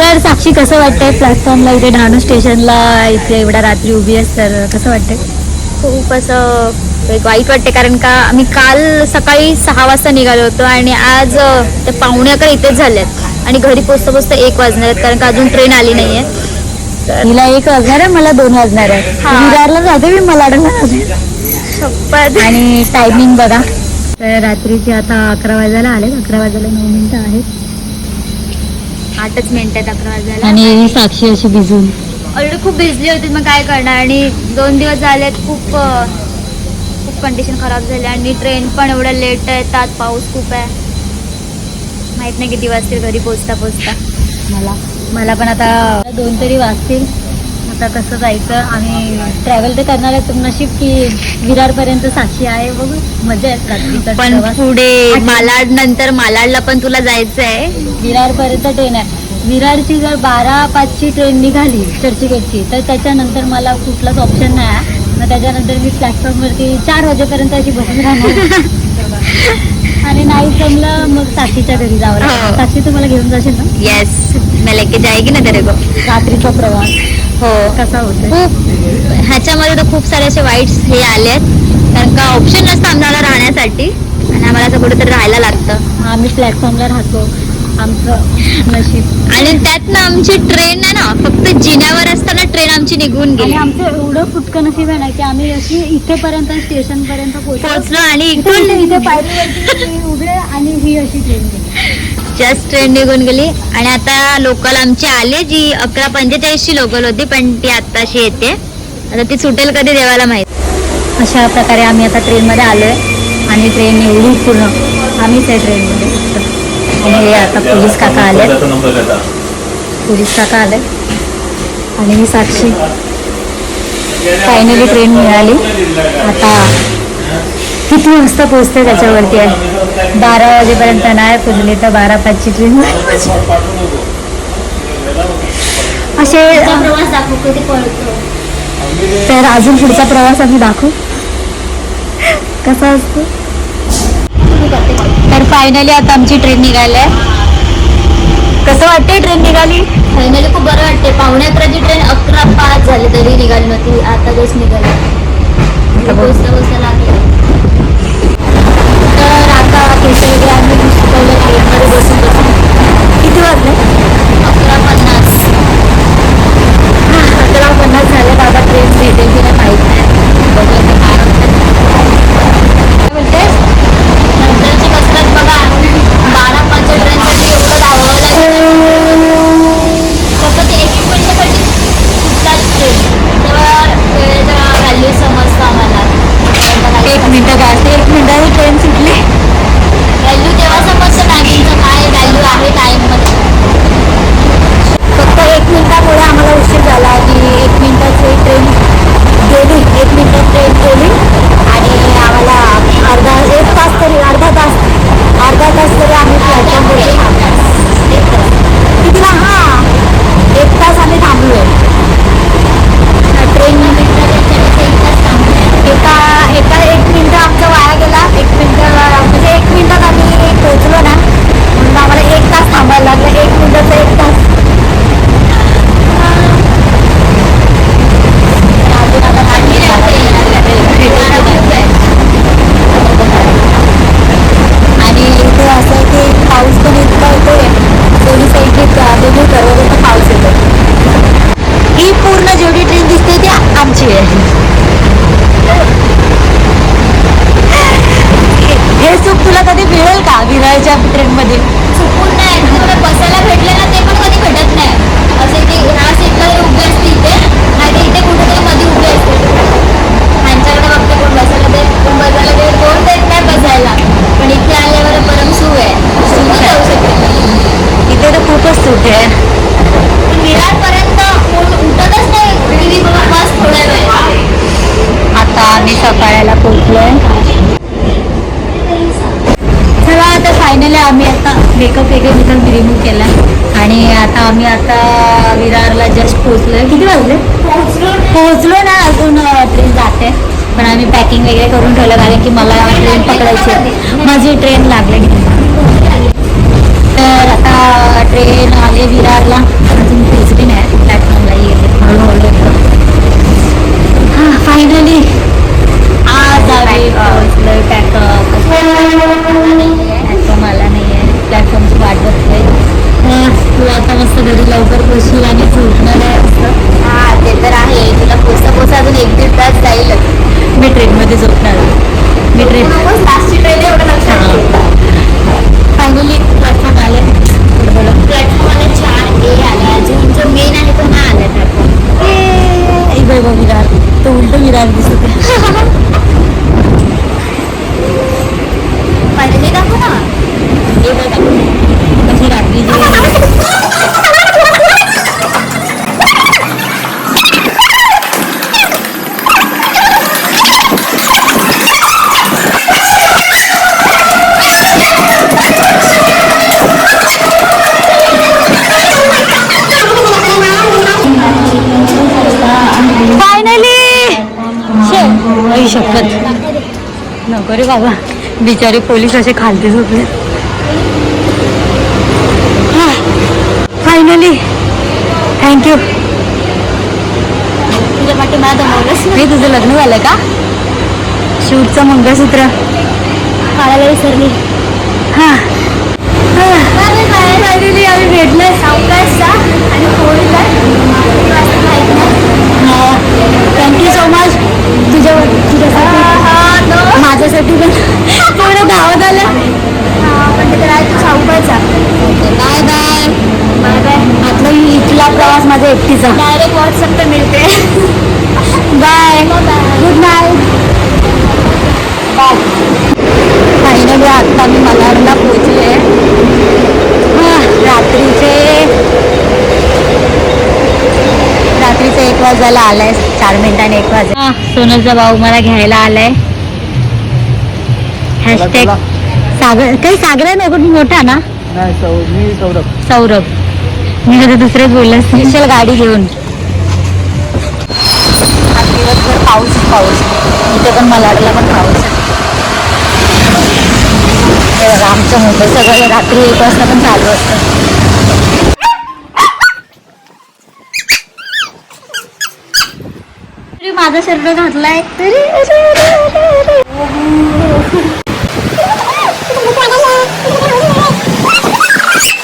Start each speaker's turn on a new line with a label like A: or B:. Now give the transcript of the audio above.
A: तर साक्षी कसं वाटतंय प्लॅटफॉर्मला इथे डहाणू स्टेशनला इथे एवढ्या रात्री उभी आहेस तर कसं वाटतंय?
B: खूप असं एक वाईट वाटते कारण का आम्ही काल सकाळी सहा वाजता निघालो होतो आणि आज ते पावणे अकरा इथेच झालेत. आणि घरी पोचता पोचता एक वाजणार आहेत कारण का अजून ट्रेन आली नाहीये. तर
A: हिला एक वाजणार आहे मला दोन वाजणार आहे. विरारला जाते मी मला
B: शपथ.
A: आणि टायमिंग बघा. तर रात्रीचे आता अकरा वाजायला आले अकरा वाजायला नऊ मिनिटं आहेत.
B: आठच मिनिट आहेत अकरा वाजायला.
A: आणि ही साक्षी अशी भिजून.
B: ऑलरेडी खूप भिजली होती मग काय करणार? आणि दोन दिवस झालेत खूप अ, खूप कंडिशन खराब झाली. आणि ट्रेन पण एवढ्या लेट येतात पाऊस खूप आहे. माहीत नाही किती वाजतील घरी पोचता पोचता
A: मला. मला पण आता दोन तरी वाजतील. आता कसं जायचं आम्ही ट्रॅव्हल तर करणार आहे नशीब की विरारपर्यंत साक्षी आहे बघू. मजा रात्रीचा
B: पण. पुढे मालाड नंतर मालाडला पण तुला जायचं आहे?
A: विरारपर्यंत ट्रेन आहे. विरारची जर बारा पाचची ट्रेन निघाली चर्चगेटची तर त्याच्यानंतर मला कुठलाच ऑप्शन नाही आहे. मग त्याच्यानंतर मी प्लॅटफॉर्मवरती चार वाजेपर्यंत अशी बसून राहणार. आणि नाही जमलं मग साक्षीच्या घरी जावं
B: हो.
A: साक्षी तुम्हाला घेऊन जाशील ना?
B: येस मैं लेके जाएगी ना तेरे को.
A: रात्रीचा प्रवास.
B: हो.
A: कसा होतो
B: खूप ह्याच्यामध्ये तर खूप सारे असे वाईट्स हे आले आहेत. कारण का ऑप्शन नसतं आम्हाला राहण्यासाठी. आणि आम्हाला असं कुठेतरी राहायला लागतं.
A: आम्ही प्लॅटफॉर्मला राहतो. आमचं नशीब.
B: आणि त्यात ना आमची ट्रेन आहे ना फक्त जिन्यावर असताना ट्रेन आमची निघून
A: आणि
B: गेली
A: आमचं एवढं फुटकं नशीब आहे ना की आम्ही अशी इथेपर्यंत स्टेशन पर्यंत पोहोचलो.
B: आणि
A: इथे पायरीवरती उभे आणि ही अशी ट्रेन गेली
B: जस्ट ट्रेन निघून गेली. आणि आता लोकल आमची आली जी अकरा पंचेचाळीसची लोकल होती पण ती आत्ताशी येते. आता ती सुटेल कधी देवाला माहीत?
A: अशा प्रकारे आम्ही आता ट्रेनमध्ये आलो आहे आणि ट्रेन एवढी पूर्ण आम्हीच आहे ट्रेनमध्ये. आणि हे आता पोलीस काका आले. पोलीस काका आले. आणि मी साक्षी. फायनली ट्रेन मिळाली. आता किती वाजता पोहोचते त्याच्यावरती आहे? बारा वाजेपर्यंत नाही पोचली तर बारा पाचची ट्रेन असे तर अजून पुढचा प्रवास आम्ही दाखवू. कसा असतो? तर फायनली आता आमची ट्रेन निघाली आहे कसं वाटते ट्रेन निघाली?
B: फायनली खूप बरं वाटते पावणे अकराची ट्रेन अकरा पाच झाली तरी निघाली नव्हती. आता जस्ट निघाली. पोचता पोचता लागली.
A: का विराळच्या ट्रेनमध्ये
B: चुकून नाही तुला बसायला भेटले ना ते पण कधी भेटत नाही. असे की ह्या सीटला उभी असते इथे नाही इथे कुठेतरी मध्ये उभी असते ह्यांच्याकडे बघते कोण बसायला दे कोण बसायला दे कोण देत नाही बसायला. पण इथे आल्यावर परम सुख आहे. सुख जाऊ शकते
A: इथे तर खूपच सुख आहे.
B: विरारपर्यंत कोण उठतच नाही. बस थोड्या वेळ
A: आता आम्ही सकाळला पोहोचलोय आम्ही आता मेकअप वगैरे तिथं रिमूव्ह केला आणि आता आम्ही आता विरारला जस्ट पोहोचलो किती वाजले? पोहोचलो ना. अजून ट्रेन जाते. पण आम्ही पॅकिंग वगैरे करून ठेवलं कारण की मला ट्रेन पकडायची माझी ट्रेन लागली. तर आता ट्रेन आले विरारला.
B: अजून पोहोचली नाही. प्लॅटफॉर्मला येते हळूहळू. अजून एक दीड तास जाईलच
A: मी ट्रेनमध्ये झोपणार मी ट्रेन
B: लास्टची ट्रेन एवढं लक्षात.
A: फायनली प्लॅटफॉर्म आले
B: प्लॅटफॉर्मला चार ए आला अजून जो मेन आहे तो नाही आला प्लॅटफॉर्म
A: एक बाई बा विरार तो उलट विरार दिसत आहे
B: फायनली दाखव ना
A: हे बघा कशी रात्री जे फायनली शे शपथ नको रे बाबा बिचारे पोलीस असे खालते झोपले. फायनली थँक्यू
B: तुझ्या पाठी मला दमवलंच
A: मी तुझं लग्न झालं का? शूटचं मंगळसूत्र.
B: काढायला विसरली.
A: हां. फायनली आम्ही भेटलोय.
B: सावकाशचा आणि होळीला किती वाजता माहीत नाही
A: थँक्यू सो मच तुझ्या तुझ्यासाठी माझ्यासाठी पण तेवढं धावत आलं
B: पण ते तर आहे तू सावकाशचा
A: बाय बाय
B: बाय बाय
A: आपला इथला प्रवास माझा एकटीचा
B: डायरेक्ट व्हॉट्सअप पे मिळते.
A: Bye good night bye finally आत्ता मी मलाडला पोचले रात्रीचे रात्रीचे एक वाजायला आलाय. चार मिनिटांनी एक वाजे सोनलचा भाऊ मला घ्यायला आलाय. हॅशटॅग सागर काही सागर आहे नाही पण मोठा ना
C: सौरभ.
A: सौरभ. मी कधी दुसरेच बोलले स्पेशल गाडी घेऊन. दिवसभर पाऊस पाऊस. इथे पण मलाडला पण पाऊस आमचं मुंबई सगळं रात्री एक वाजता पण चालू असतं. तरी माझा शर्ट घातलाय. तरी.